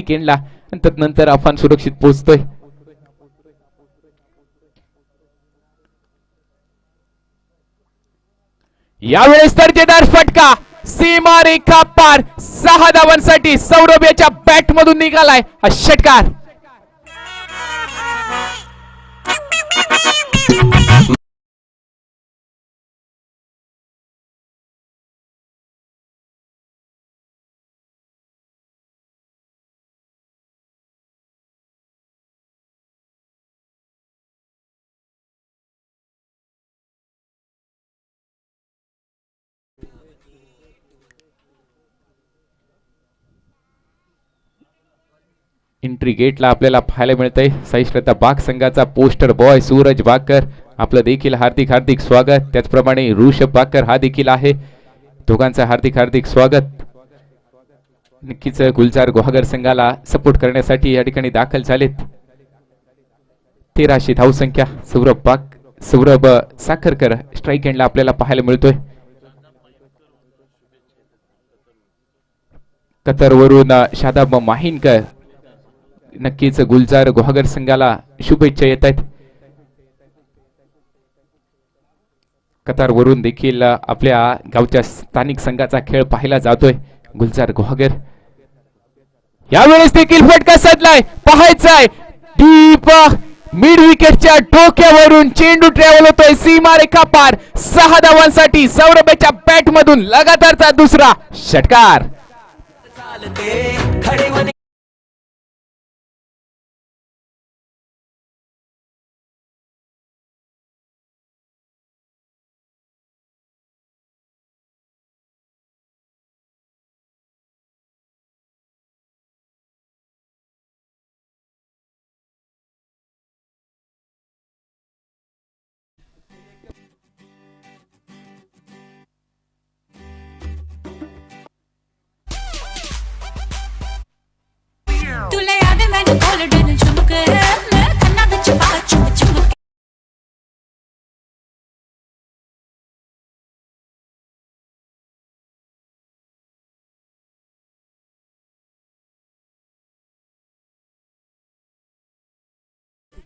केंडला आणि त्यानंतर सुरक्षित पोहोचतोय. यावेळेस दर्जेदार फटका. सीमा रेखा पार. सहा धावांसाठी सौरभ याच्या बॅट मधून निघालाय हा षटकार. एंट्री गेटला आपल्याला पाहायला मिळतंय. साई श्रद्धा बाग संघाचा पोस्टर बॉय सूरज बाकर आपलं देखील हार्दिक हार्दिक स्वागत. त्याचप्रमाणे ऋषभ बाकर हा देखील आहे. दोघांचं हार्दिक हार्दिक स्वागत. नक्कीच गुलजार गुहागर संघाला सपोर्ट करण्यासाठी या ठिकाणी दाखल झालेत. तेराशे धावसंख्या सौरभ बाग सौरभ साखरकर स्ट्राईक एंडला आपल्याला पाहायला मिळतोय. कतरवरून शादाब माहिनकर. नक्कीच गुलजार गुहागर संघाला शुभेच्छा येत आहेत कतारवरून देखील आपल्या गावच्या स्थानिक संघाचा खेळ पाहिला जातोय. गुलजार गुहागर. यावेळेस देखील फटका साधलाय पाहायचाय. डीप मिड विकेटच्या डोक्यावरून चेंडू ट्रॅव्हल होतोय. सीमा रेखा पार. सहा धावांसाठी सौरभच्या बॅट मधून लगातारचा दुसरा षटकार.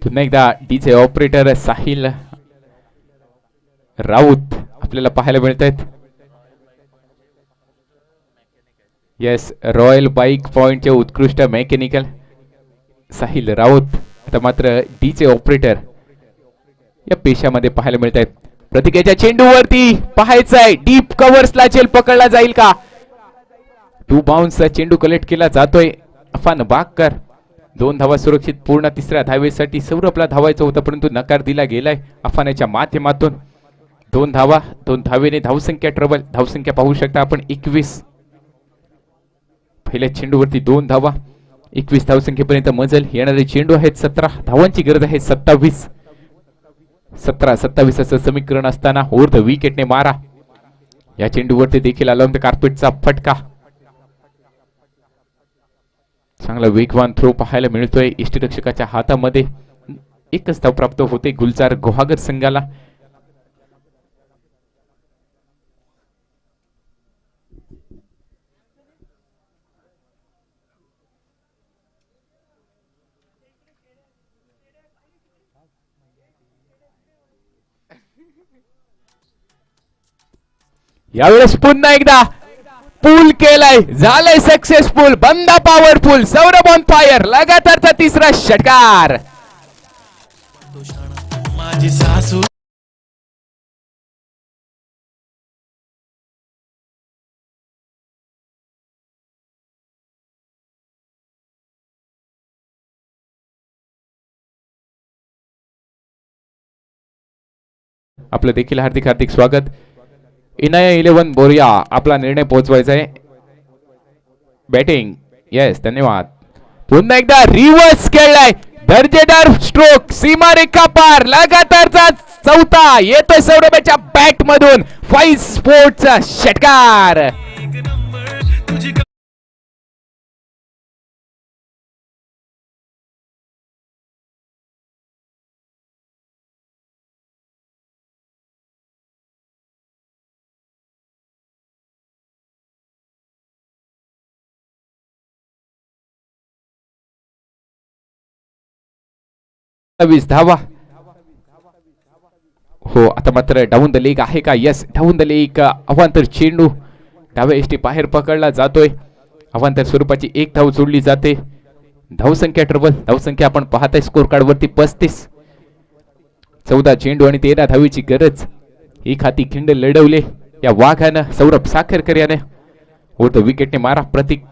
पुन्हा एकदा DJ ऑपरेटर साहिल राऊत आपल्याला पाहायला मिळत आहेत येस रॉयल बाईक पॉइंटचे उत्कृष्ट मेकॅनिकल साहिल राऊत आता मात्र डीचे ऑपरेटर या पेशामध्ये पाहायला मिळत आहेत प्रतिकेच्या चेंडूवरती पाहायचंय. डीप कव्हर्सला चेल पकडला जाईल का? टू बाउन्सचा चेंडू कलेक्ट केला जातोय. अफान बागकर दोन धावा सुरक्षित पूर्ण तिसऱ्या धावेसाठी सौरभला धावायचं होतं परंतु नकार दिला गेलाय अफानाच्या माध्यमातून. दोन धावा दोन धावेने धावसंख्या ट्रबल धावसंख्या पाहू शकता आपण एकवीस. पहिल्या चेंडूवरती दोन धावा. एकवीस धावसंख्येपर्यंत मजल. येणारे चेंडू आहेत सतरा. धावांची गरज आहे सत्तावीस. सतरा सत्तावीस असं समीकरण असताना ओर द विकेटने मारा. या चेंडूवरती देखील अलॉंग द कार्पेटचा फटका. चांगला वेगवान थ्रो पाहायला मिळतोय. इष्टरक्षकाच्या हातामध्ये एकच धाव प्राप्त होते गुलजार गोहागर संघाला. यावेळेस पुन्हा एकदा पूल केलाय. झालंय सक्सेसफुल बंदा पॉवरफुल सौरभ ऑन फायर लगातारचा तिसरा षटकार. माझी सासू आपलं देखील हार्दिक हार्दिक स्वागत. इनाया इलेव्हन बोरिया आपला निर्णय पोहोचवायचा आहे. बॅटिंग येस धन्यवाद. पुन्हा एकदा रिव्हर्स खेळलाय. दर्जेदार स्ट्रोक सीमा रेखा पार. लगातारचा चौथा. येतोय सौरभच्या बॅट मधून. फाईव्ह स्पोर्टचा षटकार. वीस धावा. हो आता मात्र डाऊन द लेग आहे का? यस डाऊन द लेग अवांतर चेंडू. डाव्या एसटी बाहेर पकडला जातोय. अवांतर स्वरूपाची एक धाव जोडली जाते. धावसंख्या ट्रबल धावसंख्या आपण पाहताय स्कोर कार्ड वरती पस्तीस. चौदा चेंडू आणि तेरा धावीची गरज. एक हाती खिंड लढवले. या वाघानं सौरभ साखरकर याने होत विकेटने मारा प्रतीक.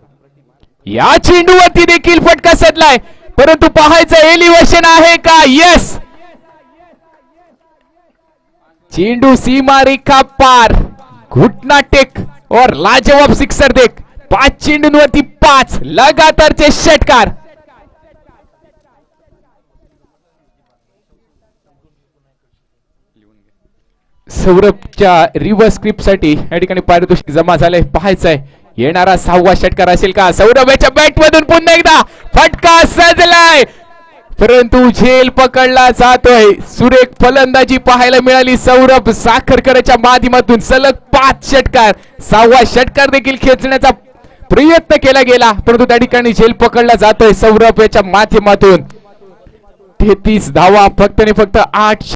या चेंडूवरती देखील फटका सदलाय परंतु पाहायचं एलिव्हेशन आहे का? येस चेंडू सीमा रेखा पार. घुटना टेक. और लाजवाब सिक्सर देख. पाच चेंडूंवरती पाच. लगातारचे षटकार. सौरभच्या रिव्हर्स स्क्रिप्टसाठी या ठिकाणी पारितोषिक जमा झालंय. पाहायचंय. येणारा सहावा षटकार असेल का? सौरभ याच्या बॅट मधून पुन्हा एकदा फटका सजलाय. परंतु झेल पकडला जातोय. सुरेख फलंदाजी पाहायला मिळाली. सौरभ साखरकरच्या माध्यमातून सलग पाच षटकार. सहावा षटकार देखील खेचण्याचा प्रयत्न केला गेला. परंतु त्या ठिकाणी झेल पकडला जातोय. सौरभ याच्या माध्यमातून तेहतीस धावा फक्त आणि फक्त आठ